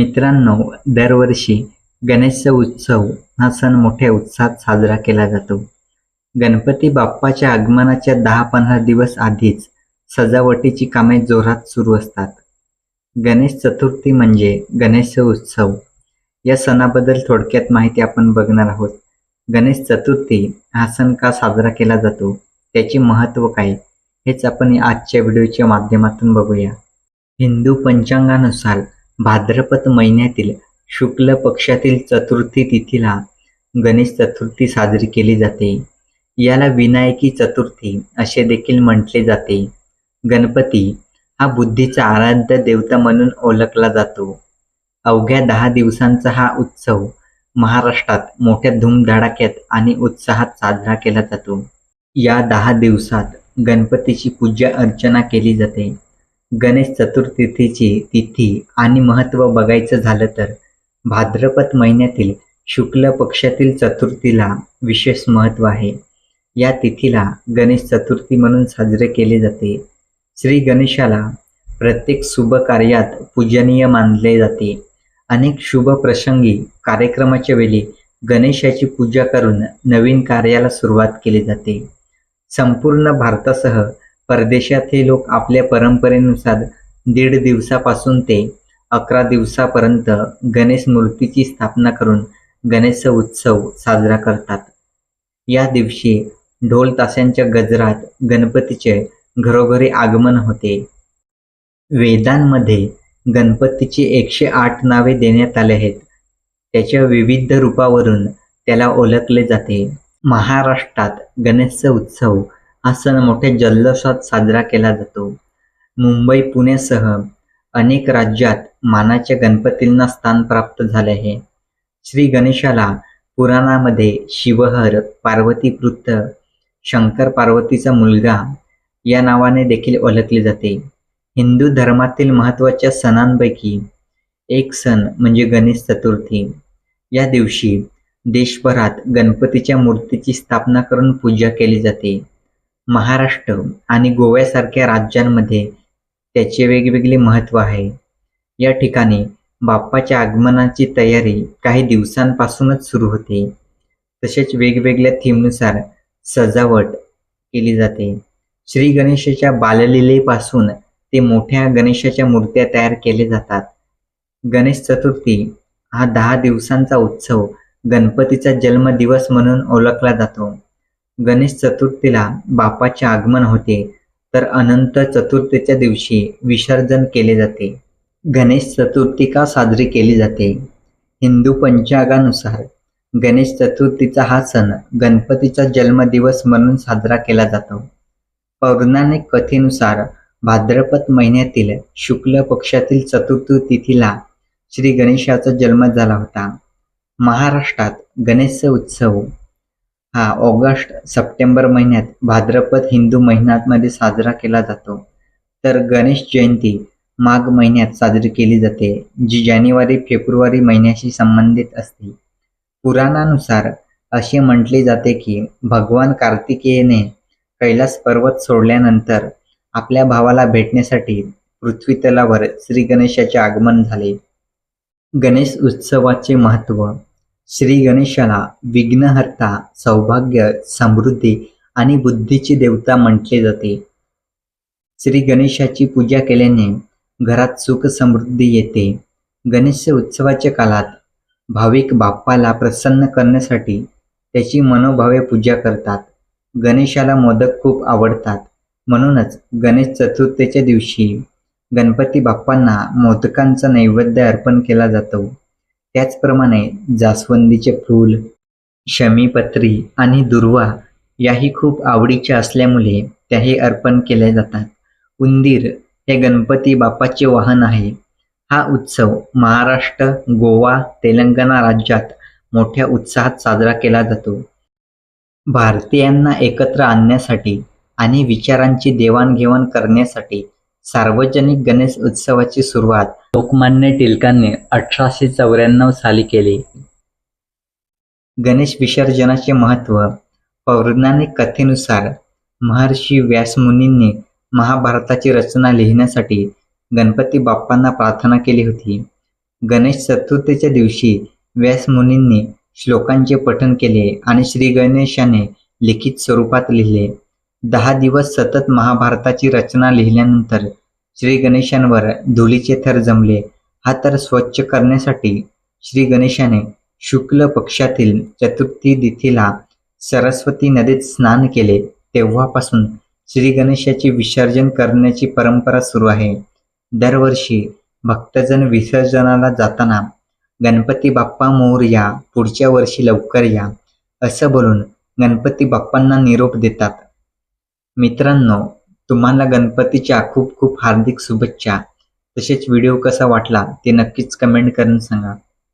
मित्रांनो दरवर्षी गणेश उत्सव हा सण मोठ्या उत्साहात साजरा केला जातो. गणपती बाप्पाच्या आगमनाच्या दहा पंधरा दिवस आधीच सजावटीची कामे जोरात सुरू असतात. गणेश चतुर्थी म्हणजे गणेश उत्सव. या सणाबद्दल थोडक्यात माहिती आपण बघणार आहोत. गणेश चतुर्थी हा सण का साजरा केला जातो त्याचे महत्त्व काय हेच आपण आजच्या व्हिडिओच्या माध्यमातून बघूया. हिंदू पंचांगानुसार भाद्रपद महिन्यातील शुक्ल पक्षातील चतुर्थी तिथीला गणेश चतुर्थी साजरी केली जाते. याला विनायकी चतुर्थी असे देखील म्हटले जाते. गणपती हा बुद्धीचा आराध्य देवता म्हणून ओळखला जातो. अवघ्या दहा दिवसांचा हा उत्सव महाराष्ट्रात मोठ्या धूमधडाक्यात आणि उत्साहात साजरा केला जातो. या दहा दिवसात गणपतीची पूजा अर्चना केली जाते. गणेश चतुर्थीची तिथी आणि महत्त्व बघायचं झालं तर भाद्रपद महिन्यातील शुक्ल पक्षातील चतुर्थीला विशेष महत्त्व आहे. या तिथीला गणेश चतुर्थी म्हणून साजरे केले जाते. श्री गणेशाला प्रत्येक शुभ कार्यात पूजनीय मानले जाते. अनेक शुभ प्रसंगी कार्यक्रमाच्या वेळी गणेशाची पूजा करून नवीन कार्याला सुरुवात केली जाते. संपूर्ण भारतासह परदेशातही लोक आपल्या परंपरेनुसार दीड दिवसापासून ते अकरा दिवसापर्यंत गणेश मूर्तीची स्थापना करून गणेश उत्सव साजरा करतात. या दिवशी ढोल ताशांच्या गजरात गणपतीचे घरोघरी आगमन होते. वेदांमध्ये गणपतीची एकशे आठ नावे देण्यात आले आहेत. त्याच्या विविध रूपावरून त्याला ओळखले जाते. महाराष्ट्रात गणेश उत्सव हा सण मोठ्या जल्लोषात साजरा केला जातो. मुंबई पुण्यासह अनेक राज्यात मानाच्या गणपतींना स्थान प्राप्त झाले आहे. श्री गणेशाला पुराणामध्ये शिवहर पार्वतीपुत्र शंकर पार्वतीचा मुलगा या नावाने देखील ओळखले जाते. हिंदू धर्मातील महत्त्वाच्या सणांपैकी एक सण म्हणजे गणेश चतुर्थी. या दिवशी देशभरात गणपतीच्या मूर्तीची स्थापना करून पूजा केली जाते. महाराष्ट्र आणि गोव्यासारख्या राज्यांमध्ये त्याचे वेगवेगळे महत्त्व आहे. या ठिकाणी बाप्पाच्या आगमनाची तयारी काही दिवसांपासूनच सुरू होते. तसेच वेगवेगळ्या थीमनुसार सजावट केली जाते. श्री गणेशाच्या बाललीलेपासून ते मोठ्या गणेशाच्या मूर्त्या तयार केले जातात. गणेश चतुर्थी हा दहा दिवसांचा उत्सव गणपतीचा जन्मदिवस म्हणून ओळखला जातो. गणेश चतुर्थीला बापाचे आगमन होते तर अनंत चतुर्थीच्या दिवशी विसर्जन केले जाते. गणेश चतुर्थी का साजरी केली जाते? हिंदू पंचांगानुसार गणेश चतुर्थीचा हा सण गणपतीचा जन्मदिवस म्हणून साजरा केला जातो. पौराणिक कथेनुसार भाद्रपद महिन्यातील शुक्ल पक्षातील चतुर्थी तिथीला श्री गणेशाचा जन्म झाला होता. महाराष्ट्रात गणेश उत्सव हा ऑगस्ट सप्टेंबर महिन्यात भाद्रपद हिंदू महिन्यामध्ये साजरा केला जातो. तर गणेश जयंती माघ महिन्यात साजरी केली जाते जी जानेवारी फेब्रुवारी महिन्याशी संबंधित असते. पुराणानुसार असे म्हटले जाते की भगवान कार्तिकेयने कैलास पर्वत सोडल्यानंतर आपल्या भावाला भेटण्यासाठी पृथ्वीतलावर श्री गणेशाचे आगमन झाले. गणेश उत्सवाचे महत्त्व श्री गणेशाला विघ्नहर्ता सौभाग्य समृद्धी आणि बुद्धीची देवता म्हटले जाते. श्री गणेशाची पूजा केल्याने घरात सुख समृद्धी येते. गणेश उत्सवाच्या काळात भाविक बाप्पाला प्रसन्न करण्यासाठी त्याची मनोभावे पूजा करतात. गणेशाला मोदक खूप आवडतात. म्हणूनच गणेश चतुर्थीच्या दिवशी गणपती बाप्पांना मोदकांचा नैवेद्य अर्पण केला जातो. त्याचप्रमाणे जास्वंदीचे फूल शमीपत्री आणि दुर्वा याही खूप आवडीच्या असल्यामुळे त्याही अर्पण केल्या जातात. उंदीर हे गणपती बाप्पाचे वाहन आहे. हा उत्सव महाराष्ट्र गोवा तेलंगणा राज्यात मोठ्या उत्साहात साजरा केला जातो. भारतीयांना एकत्र आणण्यासाठी आणि विचारांची देवाणघेवाण करण्यासाठी सार्वजनिक गणेश उत्सवाची सुरुवात लोकमान्य टिळकांनी अठराशे चौऱ्याण्णव साली केली. गणेश विसर्जनाचे महत्त्व पौराणिक कथेनुसार महर्षी व्यासमुनींनी महाभारताची रचना लिहिण्यासाठी गणपती बाप्पांना प्रार्थना केली होती. गणेश चतुर्थीच्या दिवशी व्यासमुनींनी श्लोकांचे पठण केले आणि श्री गणेशाने लिखित स्वरूपात लिहिले. दहा दिवस सतत महाभारताची रचना लिहिल्यानंतर श्री गणेशांवर धुळीचे थर जमले. हा थर स्वच्छ करण्यासाठी श्री गणेशाने शुक्ल पक्षातील चतुर्थी तिथीला सरस्वती नदीत स्नान केले. तेव्हापासून श्री गणेशाचे विसर्जन करण्याची परंपरा सुरू आहे. दरवर्षी भक्तजन विसर्जनाला जाताना गणपती बाप्पा मोरया पुढच्या वर्षी लवकर या असं बोलून गणपती बाप्पांना निरोप देतात. मित्रांनो तुम्हाला गणपतीच्या खूप खूप हार्दिक शुभेच्छा. तसेच व्हिडिओ कसा वाटला ते नक्कीच कमेंट करून सांगा.